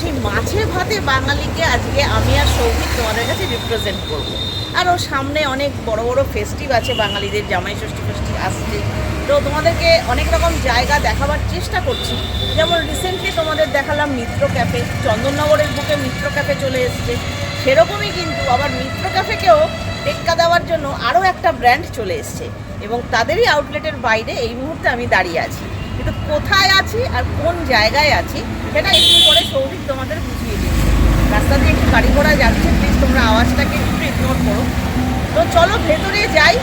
সেই মাছে ভাতে বাঙালিকে আজকে আমি আর সৌভিক তোমাদের কাছে রিপ্রেজেন্ট করব। আরও সামনে অনেক বড় বড় ফেস্টিভ আছে, বাঙালিদের জামাই ষষ্ঠী ফেস্টিভ আসছে। তো তোমাদেরকে অনেক রকম জায়গা দেখাবার চেষ্টা করছি। যেমন রিসেন্টলি তোমাদের দেখালাম মিত্র ক্যাফে চন্দননগরের বুকে মিত্র ক্যাফে চলে এসছে। সেরকমই কিন্তু আবার মিত্র ক্যাফেকেও টেক্কা দেওয়ার জন্য আরও একটা ব্র্যান্ড চলে এসছে। এবং তাদেরই আউটলেটের বাইরে এই মুহূর্তে আমি দাঁড়িয়ে আছি। কিন্তু কোথায় আছি আর কোন জায়গায় আছি সেটা একটু পরে সৌভিক তোমাদের বুঝিয়ে দিচ্ছি রাস্তা দিয়ে একটু গাড়ি ঘোড়া যাচ্ছে প্লিজ তোমরা আওয়াজটাকে একটু ইগনোর করো। তো চলো ভেতরে যাই,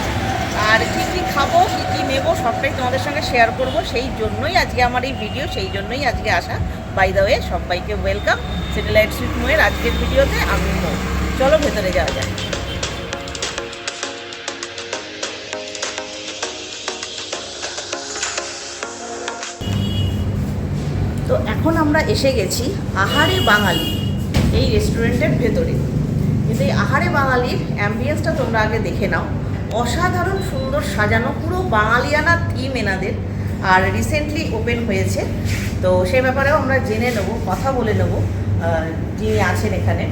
আর কী কী খাব, কী কী নেব, সবটাই তোমাদের সঙ্গে শেয়ার করব। সেই জন্যই আজকে আমার এই ভিডিও সেই জন্যই আজকে আসা। বাই দ্য ওয়ে সবাইকে ওয়েলকাম স্যাটেলাইট সুইট মোয়ের আজকের ভিডিওতে আমি চলো ভেতরে যাওয়া যাক। তো এখন আমরা এসে গেছি আহারে বাঙালি এই রেস্টুরেন্টের ভেতরে। কিন্তু এই আহারে বাঙালির অ্যাম্বিয়েন্সটা তোমরা আগে দেখে নাও। অসাধারণ সুন্দর সাজানো পুরো বাঙালিয়ানা থিম এনাদের। আর রিসেন্টলি ওপেন হয়েছে। তো সে ব্যাপারেও আমরা জেনে নেব, কথা বলে নেব যিনি আছেন এখানে।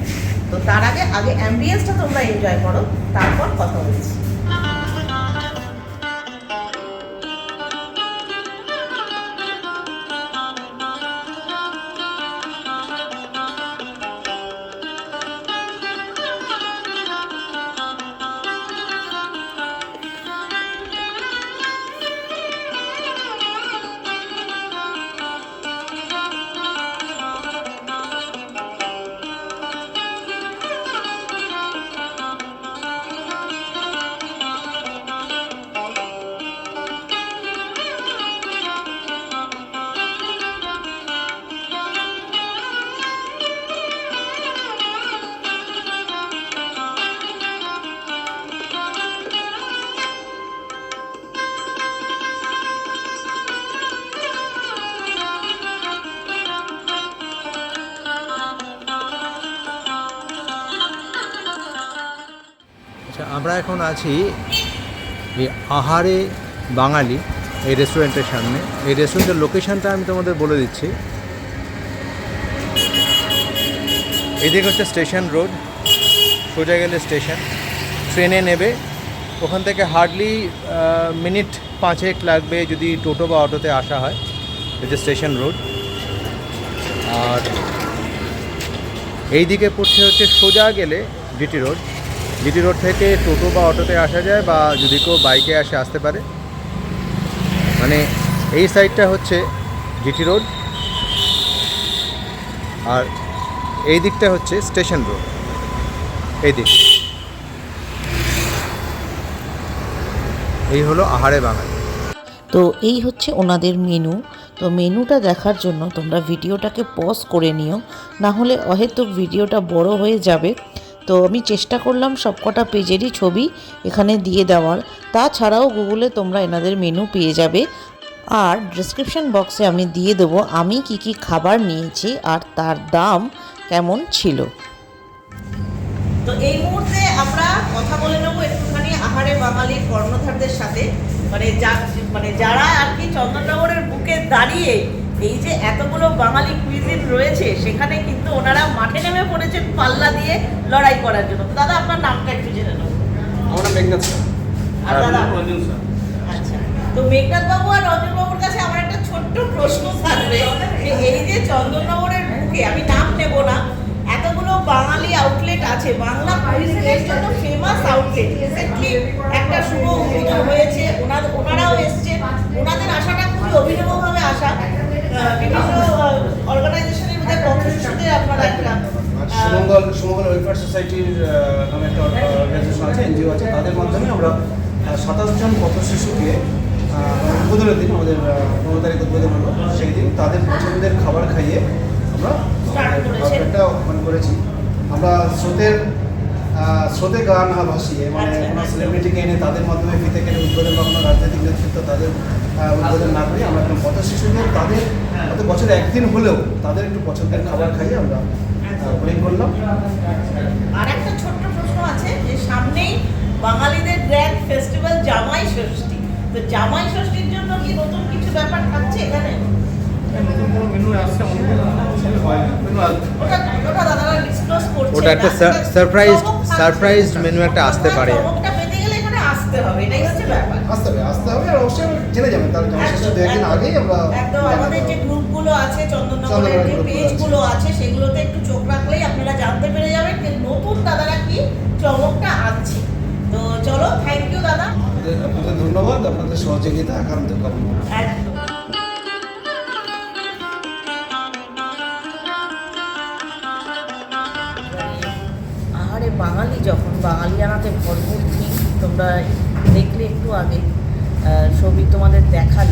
তো তার আগে আগে অ্যাম্বিয়েন্সটা তোমরা এনজয় করো, তারপর কথা বলছি। আমরা এখন আছি এই আহারে বাঙালি, এই রেস্টুরেন্টের সামনে। এই রেস্টুরেন্টের লোকেশানটা আমি তোমাদের বলে দিচ্ছি। এদিকে হচ্ছে স্টেশন রোড সোজা গেলে স্টেশন ট্রেনে নেবে। ওখান থেকে হার্ডলি মিনিট পাঁচেক লাগবে যদি টোটো বা অটোতে আসা হয়। এই যে স্টেশন রোড আর এই দিকে পড়ছে হচ্ছে সোজা গেলে জিটি রোড জিটি রোড থেকে টোটো বা অটোতে আসা যায় বা যদি কেউ বাইকে আসে, আসতে পারে। মানে এই সাইডটা হচ্ছে জিটি রোড। আর এই দিকটা হচ্ছে স্টেশন রোড। এই দিক। এই হলো আহারে বাঙালি। তো এই হচ্ছে ওনাদের মেনু। তো মেনুটা দেখার জন্য তোমরা ভিডিওটাকে পজ করে নিও। না হলে অহেতুক ভিডিওটা বড় হয়ে যাবে। তো আমি চেষ্টা করলাম সবকটা পেজেরই ছবি এখানে দিয়ে দেওয়ার। তাছাড়াও গুগলে তোমরা এনাদের মেনু পেয়ে যাবে। আর ডিসক্রিপশন বক্সে আমি দিয়ে দেবো আমি কি কি খাবার নিয়েছি আর তার দাম কেমন ছিল। তো এই মুহূর্তে আমরা কথা বলে নেব একটুখানি আহারে বাঙালির কর্ণধারদের সাথে। মানে যা মানে যারা আর কি চন্দননগরের বুকে দাঁড়িয়ে এই যে এতগুলো বাঙালি কুইজিন রয়েছে সেখানে কিন্তু ওনারা মাঠে নেমে পড়েছেন পাল্লা দিয়ে লড়াই করার জন্য। তো দাদা আপনার নামটা একটু জেনে নেব আমরা মেঘনাথ স্যার। আর দাদা? রঞ্জন স্যার। আচ্ছা। তো মেঘনাথ বাবু আর রঞ্জন বাবুর কাছে আমার একটা ছোট্ট প্রশ্ন থাকবে যে এই যে চন্দননগরের বুকে আমি নাম নেব না এতগুলো বাঙালি আউটলেট আছে বাংলা কুইজিনের জন্য ফেমাস আউটলেট রিসেন্টলি একটা শুভ উদ্বোধন হয়েছে ওনাদের ওনারাও এসছেন। ওনাদের আশাটা খুবই অভিনবভাবে আসা আহ, বিভিন্ন অর্গানাইজেশনের মধ্যে কর্মসূচিতে আপনারা একটা সুমঙ্গল সুমঙ্গল ওয়েলফেয়ার সোসাইটির আহ, নামে একটা অর্গানাইজেশন আছে এনজিও আছে তাদের মাধ্যমে আমরা সাতাশ জন পথ শিশুকে উদ্বোধনের দিন আমাদের পনেরো তারিখ উদ্বোধন হলো। সেই দিন তাদের পছন্দের খাবার খাইয়ে আমরা একটা ওপেন করেছি। আমরা স্রোতের স্রোতে গান ভাসিয়ে মানে আচ্ছা। কোনো সেলিব্রিটিকে এনে তাদের মাধ্যমে ফিতে কেটে উদ্বোধন বা কোনো রাজনৈতিক নেতৃত্ব তাদের উদ্বোধন না করে আমরা একটা পথ শিশুদের তাদের হয়তো বছরে একদিন হলেও তাদের একটু পছন্দের খাবার খাইয়ে আমরা ওপেনিং করলাম। আর একটা ছোট্ট প্রশ্ন আছে যে সামনেই বাঙালিদের গ্র্যান্ড ফেস্টিভ্যাল জামাই ষষ্ঠী। তো জামাই ষষ্ঠীর জন্য কি নতুন কিছু ব্যাপার থাকছে এখানে? মেনু মেনু আসবে ওটা ওটা দাদারা ডিসক্লোজ করছে। ওটা একটা সারপ্রাইজ মেনু একটা আসতে পারে। গেলে এখানে আসতে হবে এটাই হচ্ছে ব্যাপার। আসতে হবে আসতে হবে। আর অবশ্যই জেনে যাবেন তার জামা শেষে দু একদিন আগেই আমরা একদম আমাদের যে গ্রুপগুলো আছে চন্দননগরের যে পেজগুলো আছে সেগুলোতে একটু চোখ রাখলেই আপনারা জানতে পেরে যাবেন যে নতুন দাদারা কি চমকটা আনছে। তো চলো থ্যাংক ইউ দাদা। আপনাদের আপনাদের ধন্যবাদ আপনাদের সহযোগিতা একান্ত কামনা একদম। বাঙালি যখন বাঙালিয়ানাতে ভরপুর থিম তোমরা দেখলে একটু আগে। ছবি তোমাদের দেখাল।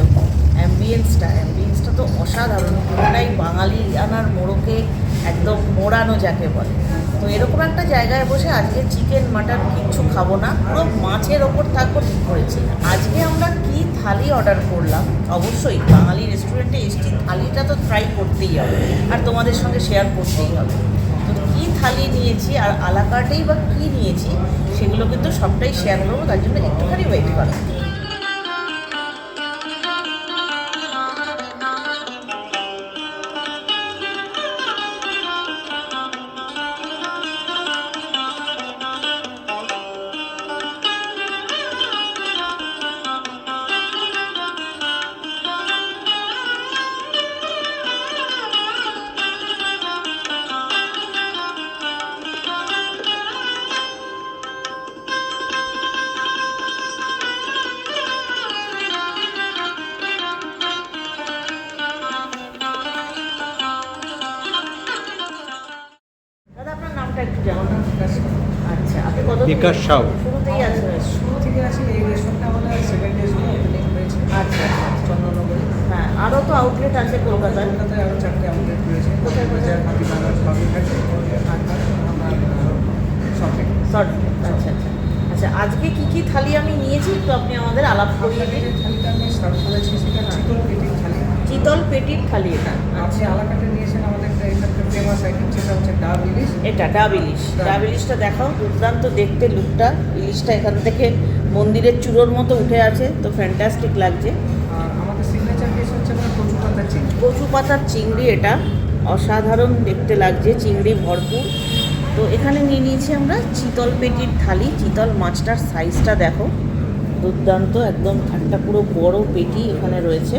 অ্যাম্বিয়েন্সটা অ্যাম্বিয়েন্সটা তো অসাধারণ। পুরোটাই বাঙালি আনার মোড়কে একদম মোড়ানো যাকে বলে। তো এরকম একটা জায়গায় বসে আজকে চিকেন মাটন কিচ্ছু খাব না, পুরো মাছের ওপর থাকব ঠিক করেছি। আজকে আমরা কি থালি অর্ডার করলাম? অবশ্যই বাঙালি রেস্টুরেন্টে এসছি, থালিটা তো ট্রাই করতেই হবে আর তোমাদের সঙ্গে শেয়ার করতেই হবে। তো কী থালি নিয়েছি আর আলাকার্টেই বা কী নিয়েছি, সেগুলো কিন্তু সবটাই শেয়ার করব, তার জন্য একটুখানি ওয়েট করো। বিকাশ সাউ। শুরুতেই আছেন শুরু থেকে আসি এই রেস্টুরেন্টটা আমাদের সেভেন ডেজ হয়েছে। আচ্ছা চন্দ্রনগরে। হ্যাঁ আরও তো আউটলেট আছে কলকাতায়। কলকাতায় আরও চারটে আউটলেট রয়েছে। কোথায় সরি আচ্ছা আচ্ছা। আচ্ছা আজকে কি কি থালি আমি নিয়েছি একটু আপনি আমাদের আলাপ করিয়ে দিন। থালিটা আমি সার্ভ করেছি সেটা চিতল পেটির থালি। চিতল পেটির থালি এটা। আপনি আলাকাটে নিয়েছেন আমাদের একটা ফেমাস আইটেম সেটা হচ্ছে ডাব ইলিশ। এটা ডাব ইলিশ। ডাব ইলিশটা দেখাও দুর্দান্ত দেখতে লুকটা ইলিশটা এখান থেকে মন্দিরের চূড়োর মতো উঠে আছে তো ফ্যান্টাস্টিক লাগছে। আর আমাদের সিগনেচার ডিশ হচ্ছে আপনার কচু পাতা চিংড়ি। কচু পাতার চিংড়ি এটা অসাধারণ দেখতে লাগছে চিংড়ি ভরপুর। তো এখানে নিয়ে নিয়েছি আমরা চিতল পেটির থালি চিতল মাছটার সাইজটা দেখো। দুর্দান্ত একদম একটা পুরো বড় পেটি এখানে রয়েছে।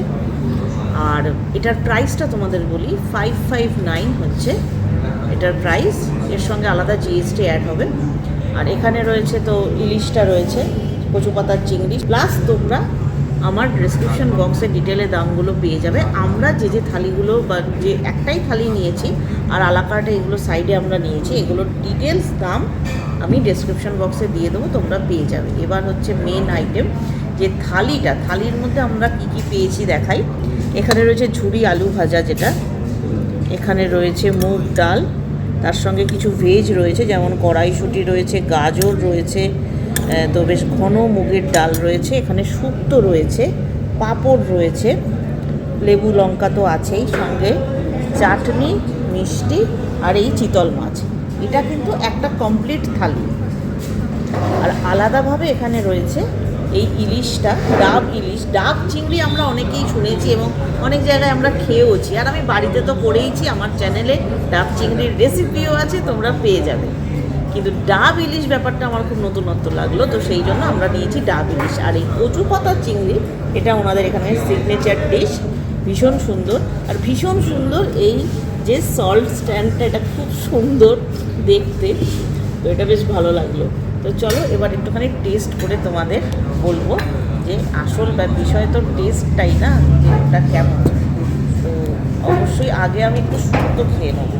আর এটার প্রাইসটা তোমাদের বলি ফাইভ ফাইভ নাইন হচ্ছে এটার প্রাইস এর সঙ্গে আলাদা জিএসটি অ্যাড হবে। আর এখানে রয়েছে তো ইলিশটা রয়েছে, কচু পাতার চিংড়ি। প্লাস তোমরা আমার ডেসক্রিপশন বক্সে ডিটেলে দামগুলো পেয়ে যাবে। আমরা যে যে থালিগুলো বা যে একটাই থালি নিয়েছি, আর আলাকার্টে এগুলো সাইডে আমরা নিয়েছি, এগুলোর ডিটেলস দাম আমি ডেসক্রিপশন বক্সে দিয়ে দেবো, তোমরা পেয়ে যাবে। এবার হচ্ছে মেন আইটেম যে থালিটা, থালির মধ্যে আমরা কি কি পেয়েছি দেখাই। এখানে রয়েছে ঝুরি আলু ভাজা যেটা। এখানে রয়েছে মুগ ডাল। তার সঙ্গে কিছু ভেজ রয়েছে, যেমন কড়াইশুঁটি রয়েছে, গাজর রয়েছে তো বেশ ঘন মুগের ডাল রয়েছে। এখানে শুক্তো রয়েছে, পাঁপড় রয়েছে, লেবু লঙ্কা তো আছেই সঙ্গে, চাটনি, মিষ্টি আর এই চিতল মাছ। এটা কিন্তু একটা কমপ্লিট থালি। আর আলাদাভাবে এখানে রয়েছে এই ইলিশটা, ডাব ইলিশ। ডাব চিংড়ি আমরা অনেকেই শুনেছি এবং অনেক জায়গায় আমরা খেয়েওছি। আর আমি বাড়িতে তো করেইছি, আমার চ্যানেলে ডাব চিংড়ির রেসিপিও আছে, তোমরা পেয়ে যাবে। কিন্তু ডাব ইলিশ ব্যাপারটা আমার খুব নতুনত্ব লাগল, তো সেই জন্য আমরা নিয়েছি ডাব ইলিশ। আর এই কচু পাতার চিংড়ি, এটা ওনাদের এখানে সিগনেচার ডিশ ভীষণ সুন্দর। আর ভীষণ সুন্দর এই যে সল্ট স্ট্যান্ডটা এটা খুব সুন্দর দেখতে। তো এটা বেশ ভালো লাগল। তো চলো এবার একটুখানি টেস্ট করে তোমাদের বলব যে আসল বিষয় তো টেস্টটাই না, যে ওটা কেমন। তো অবশ্যই আগে আমি একটু শুক্তো খেয়ে নেব।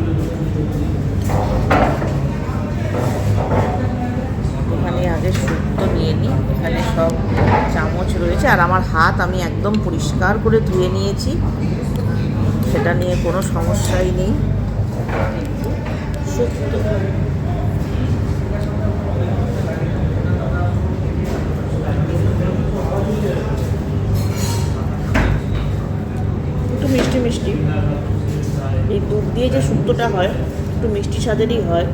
এখানে আগে শুক্তো নিয়ে নিই, এখানে সব চামচ রয়েছে, আর আমার হাত আমি একদম পরিষ্কার করে ধুয়ে নিয়েছি। সেটা নিয়ে কোনো সমস্যাই নেই। শুক্তো একটু মিষ্টি মিষ্টি এই দুধ দিয়ে যে শুক্তোটা হয়, একটু মিষ্টি স্বাদেরই হয়।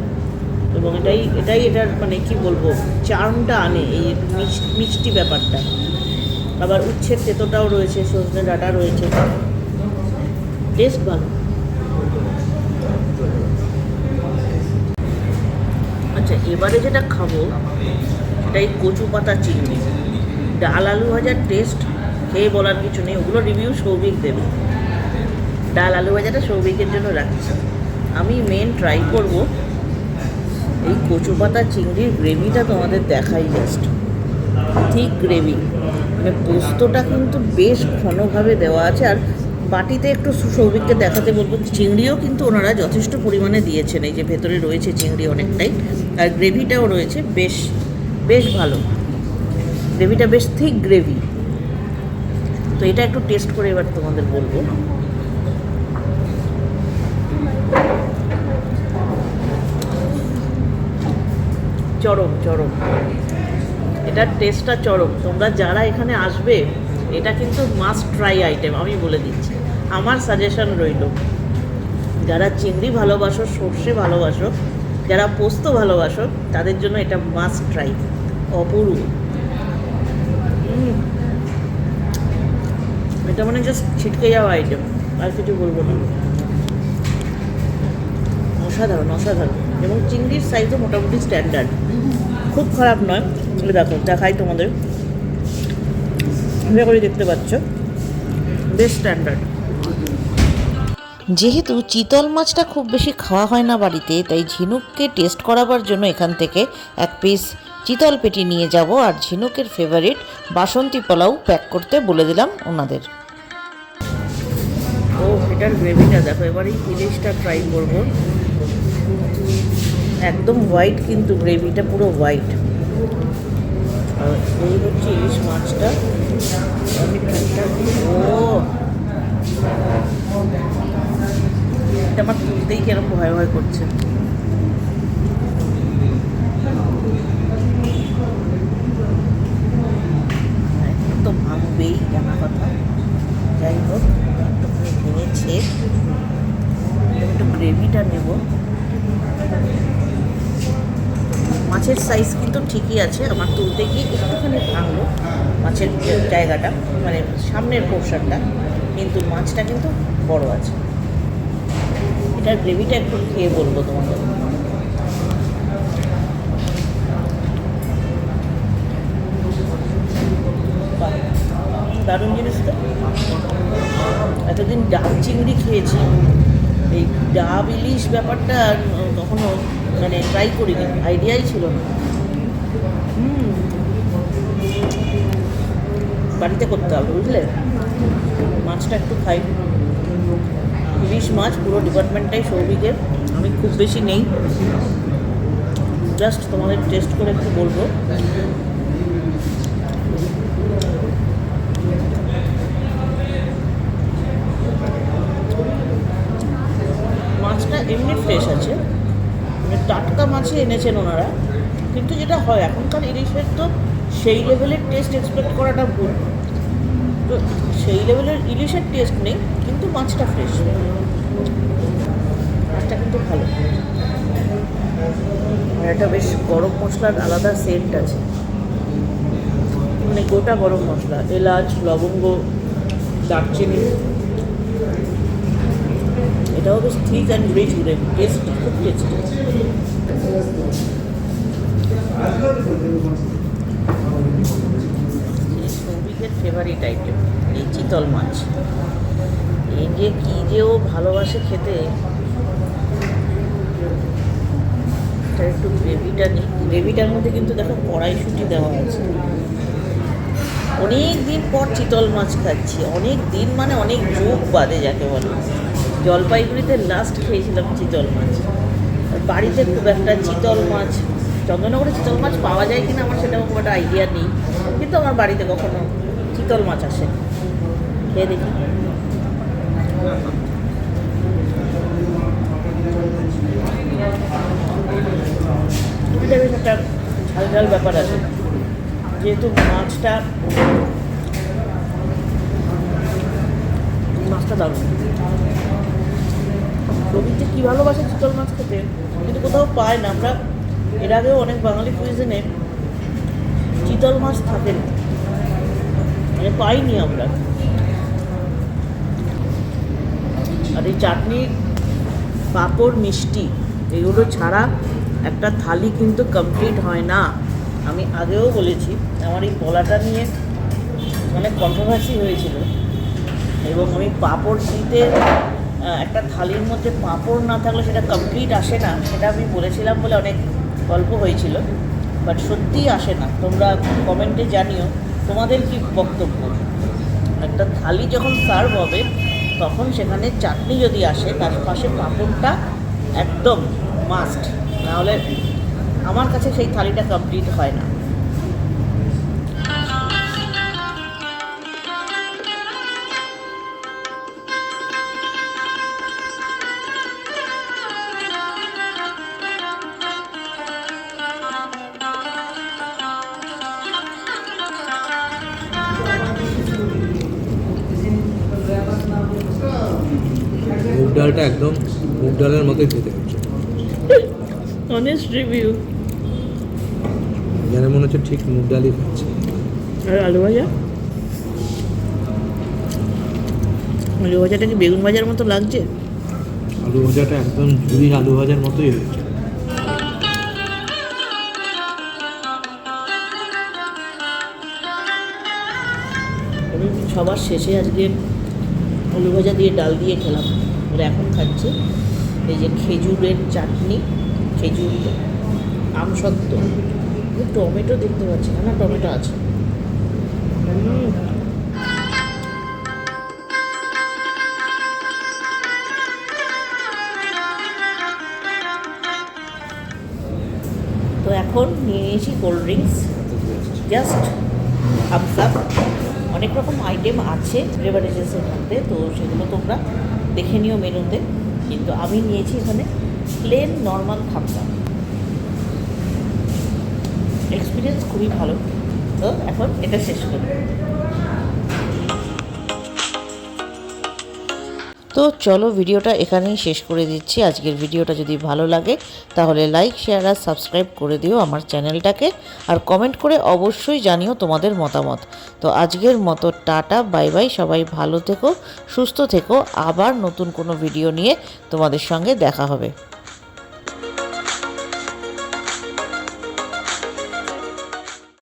এবং এটাই এটাই এটার মানে কি বলব চার্মটা আনে এই মিষ্টি ব্যাপারটা। আবার উচ্ছের তেতোটাও রয়েছে, সজনে ডাঁটা রয়েছে। টেস্ট ভালো। আচ্ছা এবারে যেটা খাব সেটা এই কচু পাতা চিংড়ি। ডাল আলু ভাজার টেস্ট, খেয়ে বলার কিছু নেই, ওগুলো রিভিউ সৌভিক দেবে। ডাল আলু ভাজাটা সৌভিকের জন্য রাখছি। আমি মেন ট্রাই করব এই কচু পাতা চিংড়ির গ্রেভিটা তোমাদের দেখাই জাস্ট ঠিক গ্রেভি মানে পোস্তটা কিন্তু বেশ ঘনভাবে দেওয়া আছে, আর বাটিতে একটু সৌভিককে দেখাতে বলব, চিংড়িও কিন্তু ওনারা যথেষ্ট পরিমাণে দিয়েছেন, এই যে ভেতরে রয়েছে চিংড়ি অনেকটাই, আর গ্রেভিটাও রয়েছে বেশ বেশ ভালো। গ্রেভিটা বেশ থিক গ্রেভি তো এটা একটু টেস্ট করে এবার তোমাদের বলব। চরম চরম। এটার টেস্টটা চরম। তোমরা যারা এখানে আসবে, এটা কিন্তু মাস্ট ট্রাই আইটেম আমি বলে দিচ্ছি। আমার সাজেশন রইল, যারা চিংড়ি ভালোবাসো, সর্ষে ভালোবাসো, যারা পোস্ত ভালোবাসো, তাদের জন্য এটা মাস্ট ট্রাই অপূর্ব। উম। এটা মানে জাস্ট ছিটকে যাওয়া আইটেম আর কিছু বলব না। অসাধারণ অসাধারণ। এবং চিংড়ির সাইজও মোটামুটি স্ট্যান্ডার্ড খুব খারাপ নয়। দেখো দেখাই তোমাদের। এভাবে করে দেখতে পাচ্ছ। বেশ স্ট্যান্ডার্ড যেহেতু চিতল মাছটা খুব বেশি খাওয়া হয় না বাড়িতে তাই ঝিনুককে টেস্ট করাবার জন্য এখান থেকে এক পিস চিতল পেটি নিয়ে যাব। আর ঝিনুকের ফেভারিট বাসন্তী পোলাও প্যাক করতে বলে দিলাম ওনাদের। ও এটার গ্রেভিটা দেখো এবার এই ইলিশটা ট্রাই করব। একদম হোয়াইট কিন্তু গ্রেভিটা পুরো হোয়াইট আর এই হচ্ছে ইলিশ মাছটা। আমি টুকটাক ও। আমার তুলতেই কেন ভয় ভয় করছে। তো ভাঙবেই জানা কথা। যাই হোক একটুখানি ভেঙেছে। একটু গ্রেভিটা নেব। মাছের সাইজ কিন্তু ঠিকই আছে, আমার তুলতে গিয়ে একটুখানি ভাঙলো মাছের জায়গাটা মানে সামনের পোর্শনটা কিন্তু মাছটা কিন্তু বড় আছে। এটার গ্রেভিটা একটু খেয়ে বলব তোমাদের। দারুণ জিনিস তো এতদিন ডাব চিংড়ি খেয়েছি, এই ডাব ইলিশ ব্যাপারটা কখনো মানে ট্রাই করিনি আইডিয়াই ছিল না। বাড়িতে করতে হবে, বুঝলে? মাছটা একটু খাই। ইলিশ মাছ পুরো ডিপার্টমেন্টটাই সৌভিকের আমি খুব বেশি নেই। জাস্ট তোমাদের টেস্ট করে একটু বলব। মাছটা এমনি ফ্রেশ আছে। টাটকা মাছই এনেছেন ওনারা, কিন্তু যেটা হয়, এখনকার ইলিশের তো সেই লেভেলের টেস্ট এক্সপেক্ট করাটা ভুল। তো সেই লেভেলের ইলিশের টেস্ট নেই, কিন্তু মাছটা ফ্রেশ মাছটা কিন্তু ভালো। একটা বেশ গরম মশলার আলাদা সেন্ট আছে। মানে গোটা গরম মশলা, এলাচ, লবঙ্গ, দারচিনি। এটাও বেশ ঠিক অ্যান্ড রিচ গ্রেভি টেস্টি খুব টেস্টি সৌভিকের ফেভারিট আইটেম এই চিতল মাছ এই যে কী যে ও ভালোবাসে খেতে, তার একটু গ্রেভিটা নেই। গ্রেভিটার মধ্যে কিন্তু দেখো কড়াইশুটি দেওয়া আছে। অনেক দিন পর চিতল মাছ খাচ্ছি। অনেক দিন মানে অনেক যুগ বাদে যাকে বলে। জলপাইগুড়িতে লাস্ট খেয়েছিলাম চিতল মাছ। বাড়িতে খুব একটা চিতল মাছ, চন্দননগরে চিতল মাছ পাওয়া যায় কিনা আমার সেটা খুব একটা আইডিয়া নেই। কিন্তু আমার বাড়িতে কখনো চিতল মাছ আসে। খেয়ে দেখি। একটা ঝাল ঝাল ব্যাপার আছে। যেহেতু মাছটা মাছটা দারুণ। রবিতে কী ভালোবাসে চিতল মাছ খেতে কিন্তু কোথাও পায় না। আমরা এর আগেও অনেক বাঙালি কুইজনে চিতল মাছ থাকে না। মানে পাইনি আমরা। আর এই চাটনি পাঁপড় মিষ্টি এগুলো ছাড়া একটা থালি কিন্তু কমপ্লিট হয় না। আমি আগেও বলেছি আমার এই বলাটা নিয়ে অনেক কন্ট্রোভার্সি হয়েছিল। এবং আমি পাঁপড় আহ, একটা থালির মধ্যে পাঁপড় না থাকলে সেটা কমপ্লিট আসে না, সেটা আমি বলেছিলাম বলে অনেক গল্প হয়েছিল বাট সত্যিই আসে না। তোমরা কমেন্টে জানিও, তোমাদের কি বক্তব্য? একটা থালি যখন সার্ভ হবে, তখন সেখানে চাটনি যদি আসে, তার পাশে পাঁপড়টা একদম মাস্ট নাহলে আমার কাছে সেই থালিটা কমপ্লিট হয় না। ডালটা একদম মুগ ডালের মতোই খেতে হচ্ছে। অনেস্ট রিভিউ যেন মনে হচ্ছে ঠিক মুগ ডালই খাচ্ছে। আর আলু ভাজা? আলু ভাজাটা কি বেগুন ভাজার মতো লাগছে? আলু ভাজাটা একদম ঝুরি আলু ভাজার মতোই হয়েছে আমি সবার শেষে আজকে আলু ভাজা দিয়ে ডাল দিয়ে খেলাম। ওরা এখন খাচ্ছি। এই যে খেজুরের চাটনি, খেজুর এই টমেটো দেখতে পাচ্ছি না টমেটো আছে। তো এখন নিয়ে নিয়েছি cold drinks. Just Thums Up অনেক রকম আইটেম আছে বেভারেজেসের মধ্যে, তো সেগুলো তোমরা দেখে নিও মেনুতে। কিন্তু আমি নিয়েছি এখানে প্লেন নর্মাল থাকতাম এক্সপিরিয়েন্স খুবই ভালো। তো এখন এটা শেষ করি। তো চলো ভিডিওটা এখানেই শেষ করে দিচ্ছি। আজকের ভিডিওটা যদি ভালো লাগে, তাহলে লাইক শেয়ার আর সাবস্ক্রাইব করে দিও আমার চ্যানেলটাকে। আর কমেন্ট করে অবশ্যই জানিও তোমাদের মতামত। তো আজকের মতো টাটা বাই বাই সবাই ভালো থেকো, সুস্থ থেকো। আবার নতুন কোনো ভিডিও নিয়ে তোমাদের সঙ্গে দেখা হবে।